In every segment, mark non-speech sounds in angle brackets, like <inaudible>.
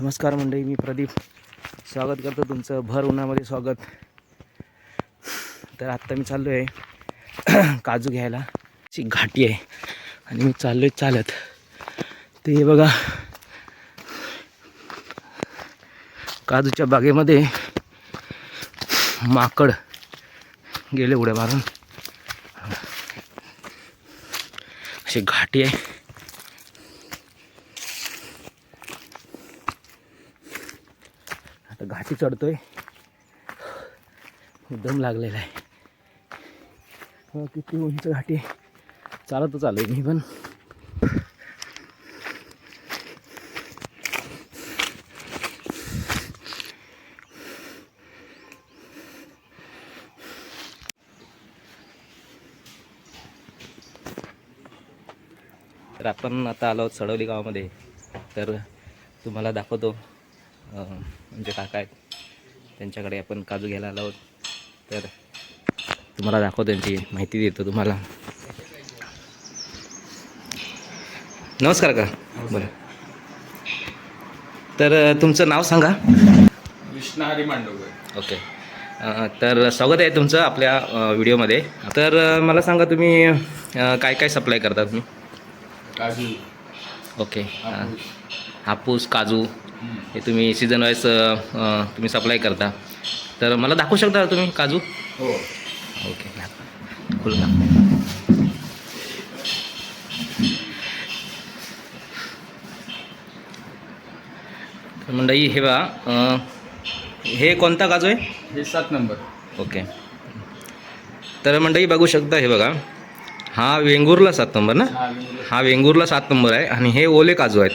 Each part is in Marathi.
नमस्कार मंडळी मी प्रदीप. स्वागत करतो तुमचं भर उन्हामध्ये स्वागत. तर आत्ता मी चाललो आहे <clears throat> काजू घ्यायला. अशी घाटी आहे आणि मी चाललो आहे चालत. ते हे बघा काजूच्या बागेमध्ये माकड गेले उड्या मारून. अशी घाटी आहे. आता चढतोय. दम लागलेला आहे. किती उंच घाटी आहे. चालतच आलोय मी पण. तर आपण आता आलो चढवली गावामध्ये. तर तुम्हाला दाखवतो. म्हणजे काका आहेत. त्यांच्याकडे आपण काजू घ्यायला आलो आहोत. तर तुम्हाला दाखवतो त्यांची माहिती देतो तुम्हाला. नमस्कार का बरं. तर तुमचं नाव सांगा. विष्णाहरी मांडवकर ओके. तर स्वागत आहे तुमचं आपल्या व्हिडिओमध्ये. तर मला सांगा तुम्ही अं, काय काय सप्लाय करता तुम्ही? काजू. ओके. हापूस. काजू. हे तुम्ही सीझन वाईज तुम्ही सप्लाय करता. तर मला दाखवू शकता तुम्ही काजू? हो. ओके दाखवा. तर मंडळी हे अं, हे कोणता काजू आहे? हे सात नंबर. ओके. तर मंडळी बघू शकता हे बघा. हा वेंगुर्ला सात नंबर ना? हा वेंगुर्ला सात नंबर आहे आणि हे ओले काजू आहेत.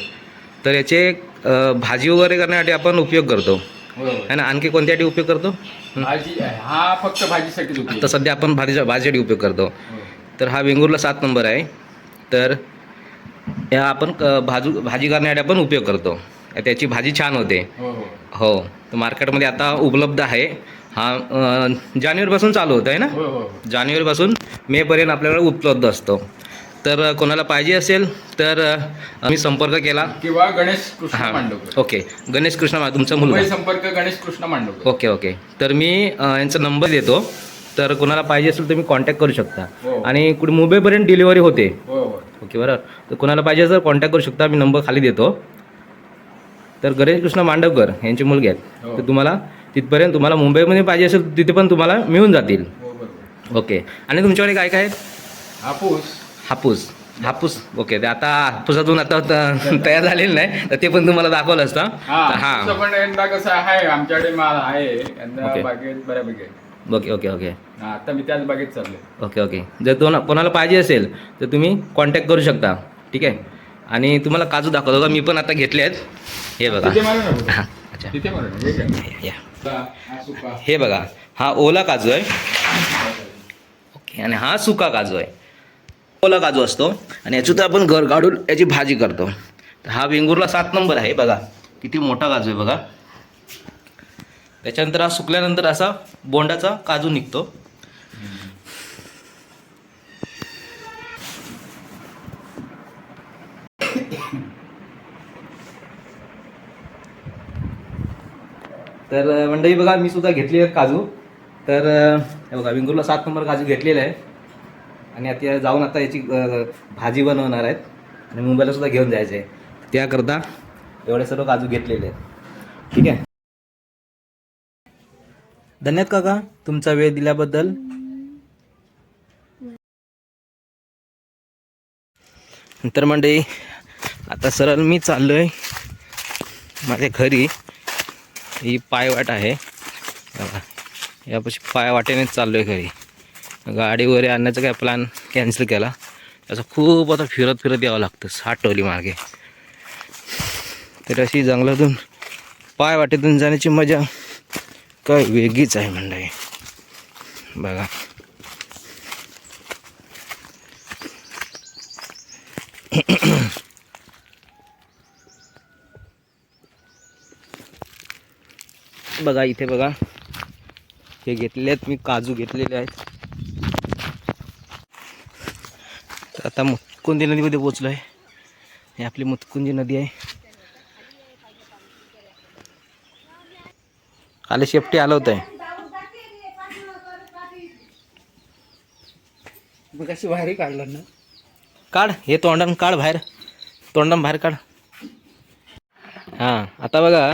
तर याचे भाजी वगैरे करण्यासाठी आपण उपयोग करतो. हो आहे ना? आणखी कोणत्यासाठी उपयोग करतो? भाजी हा फक्त भाजीसाठी. आता सध्या आपण भाजीच्या भाजीसाठी उपयोग करतो. तर हा वेंगुर्ला सात नंबर आहे. तर या आपण भाजू भाजी करण्यासाठी आपण उपयोग करतो. त्याची भाजी छान होते. हो हो. हो. तर मार्केटमध्ये आता उपलब्ध आहे. हा जानेवारीपासून चालू होतं आहे ना हो हो. जानेवारीपासून मेपर्यंत आपल्याकडे उपलब्ध असतो. तर कोणाला पाहिजे असेल तर मी संपर्क केला. किंवा गणेश कृष्ण हां. मांडवकर ओके. गणेश कृष्ण तुमचा मुलगा. संपर्क गणेश कृष्ण मांडवकर ओके ओके. तर मी यांचा नंबर देतो. तर कोणाला पाहिजे असेल तर मी कॉन्टॅक्ट करू शकता. हो. आणि कुठे मुंबईपर्यंत डिलिव्हरी होते. हो हो. ओके बरोबर तर कोणाला पाहिजे असेल कॉन्टॅक्ट करू शकता. मी नंबर खाली देतो. तर गणेश कृष्ण मांडवकर यांचे मुलगे आहेत. हो. तर तुम्हाला तिथपर्यंत तुम्हाला मुंबईमध्ये पाहिजे असेल तिथे पण तुम्हाला मिळून जातील. हो ओके. आणि तुमच्याकडे काय काय आहेत? हापूस. हापूस. हापूस? ओके ते आता हापूसातून आता तयार झालेलं नाही तर ते पण तुम्हाला दाखवलं असतं. हा हां. पण यंदा कसं आहे आमच्याकडे माल आहे यंदा. बागेत बऱ्यापैकी. ओके ओके ओके आता मी त्याच बागेत चाललोय. ओके ओके जर तो कोणाला पाहिजे असेल तर तुम्ही कॉन्टॅक्ट करू शकता. ठीक आहे? आणि तुम्हाला काजू दाखवतो का? मी पण आता घेतले आहेत. हे बघा. अच्छा. हे बघा हा ओला काजू आहे. ओके आणि हा सुका काजू आहे. ओला काजू असतो आणि याच्यात आपण घर काढून याची भाजी करतो. हा वेंगुरला सात नंबर आहे बघा. किती मोठा काजू आहे बघा. त्याच्यानंतर हा सुकल्यानंतर असा बोंडाचा काजू निघतो. तर मंडळी बघा मी सुद्धा घेतली आहे काजू. तर बघा विंगूरला सात नंबर काजू घेतलेला आहे. आणि आता जाऊन आता याची भाजी बनवणार आहेत. आणि मुंबईला सुद्धा घेऊन जायचं आहे त्याकरता एवढे सर्व काजू घेतलेले आहेत. ठीक आहे. धन्यवाद काका तुमचा वेळ दिल्याबद्दल. नंतर मंडळी आता सरळ मी चाललो आहे माझ्या घरी ही पायवाट आहे. यापाशी पायवाटेनेच चाललो आहे घरी. गाडी वगैरे आणण्याचा काय प्लॅन कॅन्सल केला. त्याचा खूप आता फिरत फिरत यावं लागतं साठ टोली मार्गे तर अशी जंगलातून पाय वाटेतून जाण्याची मजा काय वेगळीच आहे मंडळी. बघा. बघा इथे बघा. हे घेतलेले आहेत मी काजू घेतलेले आहेत तर आता मुतकुंदी नदीमध्ये पोचलो आहे ही आपली मुतकुंजी नदी आहे. खाली शेपटी आलं आहे मग अशी बाहेरही काढलं ना? काढ हे तोंडान काढ बाहेर. तोंडान बाहेर काढ. हां आता बघा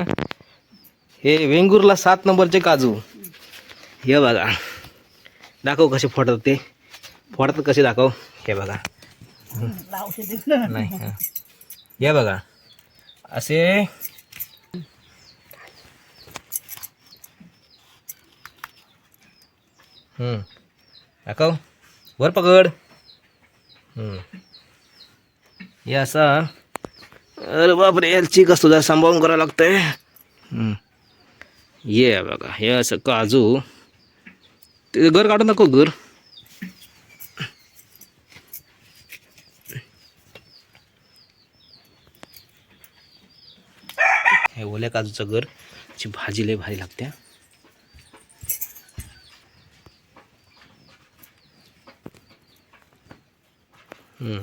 हे वेंगुर्ला सात नंबरचे काजू. हे बघा. दाखव कसे फोडतात ते. फोडतात कसे दाखव. हे बघा. नाही हां. बघा असे हम्म. दाखव वर पकड हम्म. हे असा अरे बापरे याची असतो जरा सांभाळून करावं लागतंय हम्म. ये बघा हे असं काजू ते घर काढू नको घर हे ओल्या काजूचं घर. ची भाजी लय भारी लागते. हम्म.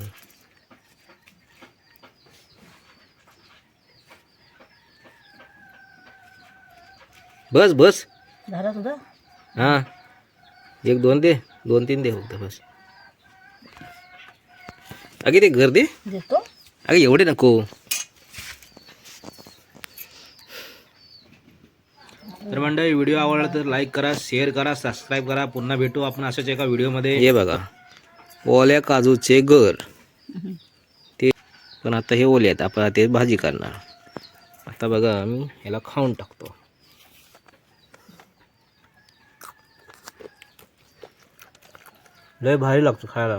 बस बस. झाला तुझा? हां. एक दोन दे. दोन तीन दे फक्त बस. अगे ते घर दे. देतो. अगे एवढे नको. तर मंडळी व्हिडिओ आवडला तर लाईक करा शेअर करा सबस्क्राईब करा. पुन्हा भेटू आपण अशाच एका व्हिडिओमध्ये. हे बघा ओल्या काजूचे घर ते पण आता हे ओले आहेत आपण आता ते भाजी करणार. आता बघा आम्ही ह्याला खाऊन टाकतो. लय भारी लागतो खायला.